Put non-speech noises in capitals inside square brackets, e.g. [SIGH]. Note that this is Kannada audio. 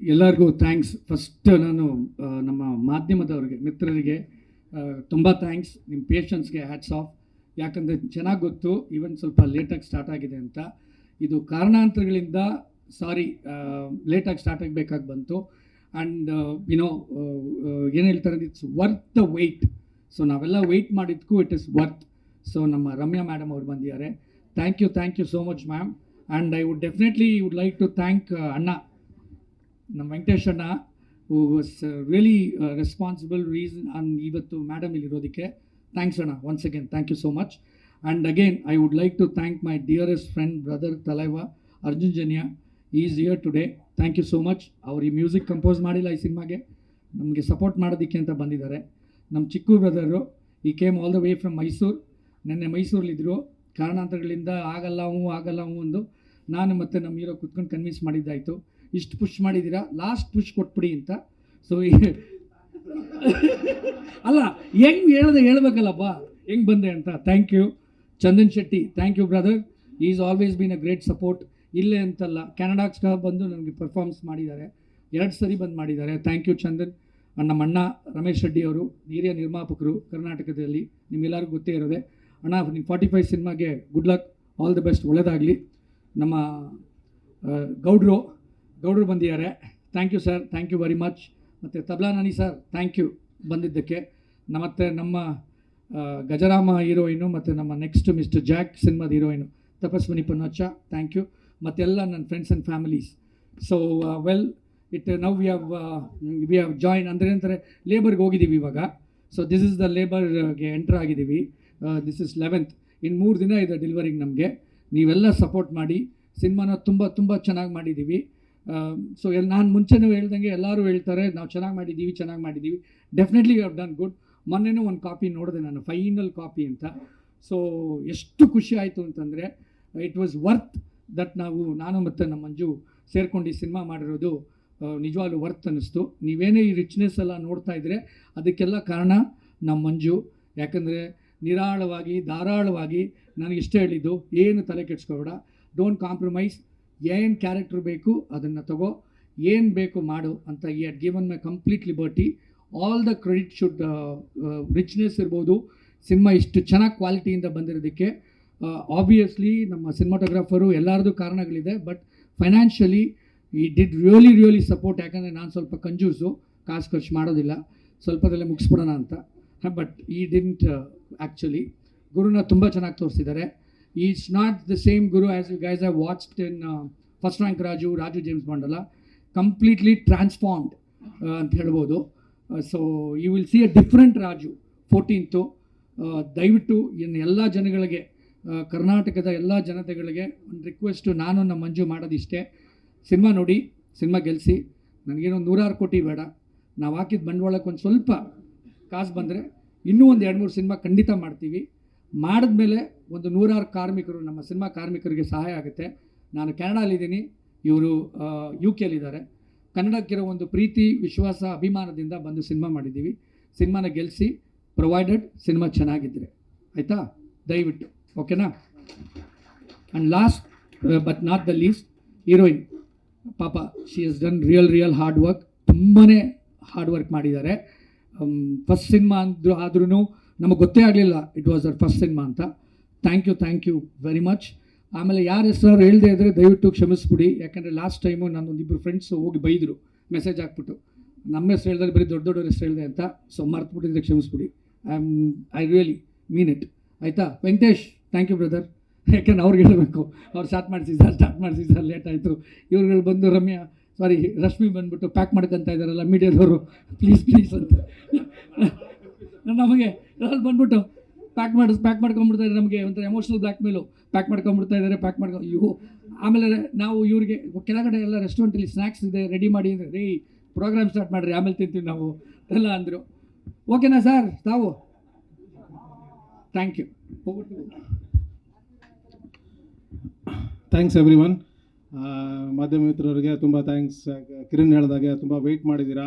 ಎಲ್ಲರಿಗೂ ಥ್ಯಾಂಕ್ಸ್ ಫಸ್ಟ್ ನಾನು ನಮ್ಮ ಮಾಧ್ಯಮದವ್ರಿಗೆ, ಮಿತ್ರರಿಗೆ ತುಂಬ ಥ್ಯಾಂಕ್ಸ್ ನಿಮ್ಮ ಪೇಷನ್ಸ್ಗೆ ಹ್ಯಾಟ್ಸ್ ಆಫ್ ಯಾಕಂದರೆ ಚೆನ್ನಾಗಿ ಗೊತ್ತು ಈವನ್ ಸ್ವಲ್ಪ ಲೇಟಾಗಿ ಸ್ಟಾರ್ಟ್ ಆಗಿದೆ ಅಂತ. ಇದು ಕಾರಣಾಂತರಗಳಿಂದ ಸಾರಿ ಲೇಟಾಗಿ ಸ್ಟಾರ್ಟ್ ಆಗಬೇಕಾಗಿ ಬಂತು. ಆ್ಯಂಡ್ ಯುನೋ ಏನು ಹೇಳ್ತಾರೆ it's worth the wait so ನಾವೆಲ್ಲ ವೆಯ್ಟ್ ಮಾಡಿದ್ದಕ್ಕೂ ಇಟ್ ಇಸ್ ವರ್ತ್ ಸೊ ನಮ್ಮ ರಮ್ಯಾ ಮ್ಯಾಡಮ್ ಅವ್ರು ಬಂದಿದ್ದಾರೆ. Thank you thank you so much ma'am and I would definitely would like to thank ಅಣ್ಣ. ನಮ್ಮ ವೆಂಕಟೇಶಣ್ಣ was really responsible reason on ಇವತ್ತು ಮೇಡಮ್ ಇಲ್ಲಿರೋದಕ್ಕೆ ಥ್ಯಾಂಕ್ಸ್ ಅಣ್ಣ once again thank you so much and again I would like to thank my dearest friend brother ತಲೈವ Arjun Janya is year today thank you so much ಅವ್ರು ಈ ಮ್ಯೂಸಿಕ್ ಕಂಪೋಸ್ ಮಾಡಿಲ್ಲ ಈ ಸಿನಿಮಾಗೆ. ನಮಗೆ ಸಪೋರ್ಟ್ ಮಾಡೋದಕ್ಕೆ ಅಂತ ಬಂದಿದ್ದಾರೆ. ನಮ್ಮ ಚಿಕ್ಕು ಬ್ರದರು ಈ came all the way from Mysuru ನಿನ್ನೆ ಮೈಸೂರಲ್ಲಿದ್ದರು ಕಾರಣಾಂತರಗಳಿಂದ ಆಗಲ್ಲ ಹ್ಞೂ ಆಗಲ್ಲ ಹ್ಞೂ ಒಂದು ನಾನು ಮತ್ತು ನಮ್ಮ ಹೀರೋ ಕುತ್ಕೊಂಡು ಕನ್ವಿನ್ಸ್ ಮಾಡಿದ್ದಾಯಿತು. ಇಷ್ಟು ಪುಷ್ ಮಾಡಿದ್ದೀರಾ? ಲಾಸ್ಟ್ ಪುಷ್ ಕೊಟ್ಬಿಡಿ ಅಂತ. ಸೊ ಅಲ್ಲ, ಹೆಂಗೆ ಹೇಳ್ದೆ ಹೇಳ್ಬೇಕಲ್ಲಪ್ಪ ಹೆಂಗೆ ಬಂದೆ ಅಂತ. Thank you Chandan Shetty thank you brother is always been a great support ಇಲ್ಲೇ ಅಂತಲ್ಲ ಕೆನಡಾಕ್ಸ್ ಬಂದು ನನಗೆ ಪರ್ಫಾರ್ಮೆನ್ಸ್ ಮಾಡಿದ್ದಾರೆ. ಎರಡು ಸರಿ ಬಂದು ಮಾಡಿದ್ದಾರೆ. Thank you Chandan. ನಮ್ಮ ಅಣ್ಣ ರಮೇಶ್ ರೆಡ್ಡಿ ಅವರು, ಹಿರಿಯ ನಿರ್ಮಾಪಕರು ಕರ್ನಾಟಕದಲ್ಲಿ, ನಿಮ್ಗೆಲ್ಲರಿಗೂ ಗೊತ್ತೇ ಇರೋದೆ. ಅಣ್ಣ, ನಿಮ್ಮ ಫಾರ್ಟಿ ಫೈವ್ ಸಿನಿಮಾಗೆ good luck all the best ಒಳ್ಳೆಯದಾಗಲಿ ನಮ್ಮ ಗೌಡ್ರು ಗೌಡ್ರು ಬಂದಿದ್ದಾರೆ. Thank you sir thank you very much ಮತ್ತು Tabla Nani sir thank you ಬಂದಿದ್ದಕ್ಕೆ. ಮತ್ತು ನಮ್ಮ ಗಜರಾಮ ಹೀರೋಯಿನು ಮತ್ತು ನಮ್ಮ ನೆಕ್ಸ್ಟ್ ಮಿಸ್ಟರ್ ಜಾಕ್ ಸಿನಿಮಾದ heroine Tapaswini Ponnacha thank you ಮತ್ತೆಲ್ಲ ನನ್ನ friends and families so well it now we have we have join ಅಂದರೆ ಏನಂತಾರೆ ಲೇಬರ್ಗೆ ಹೋಗಿದ್ದೀವಿ ಇವಾಗ. ಸೊ ದಿಸ್ ಇಸ್ ದ ಲೇಬರ್ಗೆ ಎಂಟರ್ ಆಗಿದ್ದೀವಿ. ದಿಸ್ ಇಸ್ ಲೆವೆಂತ್ ಇನ್ನು ಮೂರು ದಿನ ಇದೆ ಡೆಲಿವರಿಂಗ್ ನಮಗೆ. ನೀವೆಲ್ಲ ಸಪೋರ್ಟ್ ಮಾಡಿ ಸಿನಿಮಾನ ತುಂಬ ತುಂಬ ಚೆನ್ನಾಗಿ ಮಾಡಿದ್ದೀವಿ. ಸೊ ಎಲ್ಲಿ ನಾನು ಮುಂಚೆನೂ ಹೇಳ್ದಂಗೆ ಎಲ್ಲರೂ ಹೇಳ್ತಾರೆ, ನಾವು ಚೆನ್ನಾಗಿ ಮಾಡಿದ್ದೀವಿ ಚೆನ್ನಾಗಿ ಮಾಡಿದ್ದೀವಿ. Definitely you have done good ಮೊನ್ನೆನೂ ಒಂದು ಕಾಪಿ ನೋಡಿದೆ ನಾನು ಫೈನಲ್ ಕಾಪಿ ಅಂತ. ಸೊ ಎಷ್ಟು ಖುಷಿ ಆಯಿತು ಅಂತಂದರೆ ಇಟ್ ವಾಸ್ ವರ್ತ್ ದಟ್ ನಾವು, ನಾನು ಮತ್ತು ನಮ್ಮ ಮಂಜು ಸೇರ್ಕೊಂಡು ಈ ಸಿನಿಮಾ ಮಾಡಿರೋದು ನಿಜವಾಗ್ಲೂ ವರ್ತ್ ಅನ್ನಿಸ್ತು. ನೀವೇನೇ ಈ ರಿಚ್ನೆಸ್ ಎಲ್ಲ ನೋಡ್ತಾ ಇದ್ದರೆ ಅದಕ್ಕೆಲ್ಲ ಕಾರಣ ನಮ್ಮ ಮಂಜು. ಯಾಕಂದರೆ ನಿರಾಳವಾಗಿ, ಧಾರಾಳವಾಗಿ ನನಗೆ ಇಷ್ಟ ಹೇಳಿದ್ದು, ಏನು ತಲೆ ಕೆಡ್ಸ್ಕೊಬೇಡ. ಡೋಂಟ್ ಕಾಂಪ್ರಮೈಸ್ ಏನು ಕ್ಯಾರೆಕ್ಟ್ರ್ ಬೇಕು ಅದನ್ನು ತಗೋ, ಏನು ಬೇಕು ಮಾಡು ಅಂತ ಈ are given my complete liberty all the credit should richness ಇರ್ಬೋದು ಸಿನಿಮಾ ಇಷ್ಟು ಚೆನ್ನಾಗಿ ಕ್ವಾಲಿಟಿಯಿಂದ ಬಂದಿರೋದಕ್ಕೆ. ಆಬ್ವಿಯಸ್ಲಿ ನಮ್ಮ ಸಿನಿಮಾಟೋಗ್ರಾಫರು ಎಲ್ಲರದ್ದು ಕಾರಣಗಳಿದೆ but financially he did really really support ಯಾಕಂದರೆ ನಾನು ಸ್ವಲ್ಪ ಕಂಜೂಸು ಕಾಸು ಖರ್ಚು ಮಾಡೋದಿಲ್ಲ, ಸ್ವಲ್ಪದಲ್ಲೇ ಮುಗಿಸ್ಬಿಡೋಣ ಅಂತ. ಬಟ್ ಈ ಡಿಂಟ್ ಆ್ಯಕ್ಚುಲಿ ಗುರುನ ತುಂಬ ಚೆನ್ನಾಗಿ ತೋರಿಸಿದ್ದಾರೆ. Is not the same Guru as you guys have watched in first rank Raju Raju James Bond completely transformed ಅಂತ ಹೇಳ್ಬೋದು. So you will see a different Raju fourteenth ದಯವಿಟ್ಟು ಇನ್ನು ಎಲ್ಲ ಜನಗಳಿಗೆ ಆ, ಕರ್ನಾಟಕದ ಎಲ್ಲ ಜನತೆಗಳಿಗೆ ಒಂದು ರಿಕ್ವೆಸ್ಟು ನಾನು ನಮ್ಮ ಮಂಜು ಮಾಡೋದಿಷ್ಟೇ ಸಿನಿಮಾ ನೋಡಿ ಸಿನಿಮಾ ಗೆಲ್ಲಿಸಿ ನನಗೇನೋ ನೂರಾರು ಕೋಟಿ ಬೇಡ. ನಾವು ಹಾಕಿದ ಬಂಡವಾಳಕ್ಕೆ ಒಂದು ಸ್ವಲ್ಪ ಕಾಸು ಬಂದರೆ ಇನ್ನೂ ಒಂದು ಎರಡು ಮೂರು ಸಿನಿಮಾ ಖಂಡಿತ ಮಾಡ್ತೀವಿ. ಮಾಡಿದ್ಮೇಲೆ ಒಂದು ನೂರಾರು ಕಾರ್ಮಿಕರು, ನಮ್ಮ ಸಿನಿಮಾ ಕಾರ್ಮಿಕರಿಗೆ ಸಹಾಯ ಆಗುತ್ತೆ. ನಾನು ಕೆನಡಾಲಿದ್ದೀನಿ ಇವರು ಯು ಕೆಲಿದ್ದಾರೆ ಕನ್ನಡಕ್ಕಿರೋ ಒಂದು ಪ್ರೀತಿ, ವಿಶ್ವಾಸ, ಅಭಿಮಾನದಿಂದ ಬಂದು ಸಿನಿಮಾ ಮಾಡಿದ್ದೀವಿ. ಸಿನಿಮಾನ ಗೆಲ್ಲಿಸಿ ಪ್ರೊವೈಡೆಡ್ ಸಿನಿಮಾ ಚೆನ್ನಾಗಿದ್ದರೆ ಆಯಿತಾ? ದಯವಿಟ್ಟು. ಓಕೆನಾ? And last but not the least heroine ಪಾಪ she has done real real hard work ತುಂಬಾ ಹಾರ್ಡ್ ವರ್ಕ್ ಮಾಡಿದ್ದಾರೆ. ಫಸ್ಟ್ ಸಿನಿಮಾ ಅಂದರೂ ಆದ್ರೂ ನಮಗೆ ಗೊತ್ತೇ ಆಗಲಿಲ್ಲ it was our first cinema ಅಂತ. Thank you thank you very much ಆಮೇಲೆ ಯಾರ ಹೆಸರು ಹೇಳದೇ ಇದ್ದರೆ ದಯವಿಟ್ಟು ಕ್ಷಮಿಸ್ಬಿಡಿ. ಯಾಕಂದರೆ ಲಾಸ್ಟ್ ಟೈಮು ಒಂದಿಬ್ಬರು ಫ್ರೆಂಡ್ಸು ಹೋಗಿ ಬೈದರು ಮೆಸೇಜ್ ಹಾಕ್ಬಿಟ್ಟು. ನಮ್ಮ ಹೆಸರು ಹೇಳಿದ್ರೆ ಬರೀ ದೊಡ್ಡ ದೊಡ್ಡವ್ರ ಹೆಸರು ಹೇಳಿದೆ ಅಂತ. ಸೊ ಮರ್ತುಬಿಟ್ಟಿದ್ರೆ ಕ್ಷಮಿಸ್ಬಿಡಿ. I am I really mean it ಆಯಿತಾ? ವೆಂಕಟೇಶ್ ಥ್ಯಾಂಕ್ ಯು ಬ್ರದರ್ ಯಾಕಂದ್ರೆ ಅವ್ರಿಗೆ ಹೇಳಬೇಕು, ಅವ್ರು ಸ್ಟಾರ್ಟ್ ಮಾಡಿಸಿ ಸರ್ ಸ್ಟಾರ್ಟ್ ಸರ್ ಲೇಟ್ ಆಯಿತು. ಇವ್ರುಗಳು ಬಂದು ರಮ್ಯಾ ಸಾರಿ ರಶ್ಮಿ ಬಂದುಬಿಟ್ಟು ಪ್ಯಾಕ್ ಮಾಡ್ಕೊಂತ ಇದ್ದಾರಲ್ಲ ಮೀಡಿಯಾದವರು ಪ್ಲೀಸ್ ಪ್ಲೀಸ್ ಅಂತ. [LAUGHS] ನಮಗೆ ಅಲ್ಲಿ ಬಂದ್ಬಿಟ್ಟು ಪ್ಯಾಕ್ ಮಾಡಿ ಪ್ಯಾಕ್ ಮಾಡ್ಕೊಂಬಿಡ್ತಾರೆ ನಮಗೆ ಒಂಥರ ಎಮೋಷ್ನಲ್ ಬ್ಲ್ಯಾಕ್ ಮೇಲು ಪ್ಯಾಕ್ ಮಾಡ್ಕೊಂಬಿಡ್ತಾ ಇದ್ದಾರೆ ಪ್ಯಾಕ್ ಮಾಡ್ಕೊ ಇವು ಆಮೇಲೆ ನಾವು ಇವರಿಗೆ ಕೆಳಗಡೆ ಎಲ್ಲ ರೆಸ್ಟೋರೆಂಟಲ್ಲಿ ಸ್ನ್ಯಾಕ್ಸ್ ಇದೆ ರೆಡಿ ಮಾಡಿ ರೀ ಪ್ರೋಗ್ರಾಮ್ ಸ್ಟಾರ್ಟ್ ಮಾಡಿರಿ, ಆಮೇಲೆ ತಿಂತೀವಿ ನಾವು. ಎಲ್ಲ ಅಂದರು. ಓಕೆನಾ ಸರ್ ತಾವು? Thank you thanks everyone ಮಾಧ್ಯಮ ಮಿತ್ರರಿಗೆ ತುಂಬ ಥ್ಯಾಂಕ್ಸ್ ಕಿರಣ್ ಹೇಳಿದಾಗೆ ತುಂಬ ವೆಯ್ಟ್ ಮಾಡಿದ್ದೀರಾ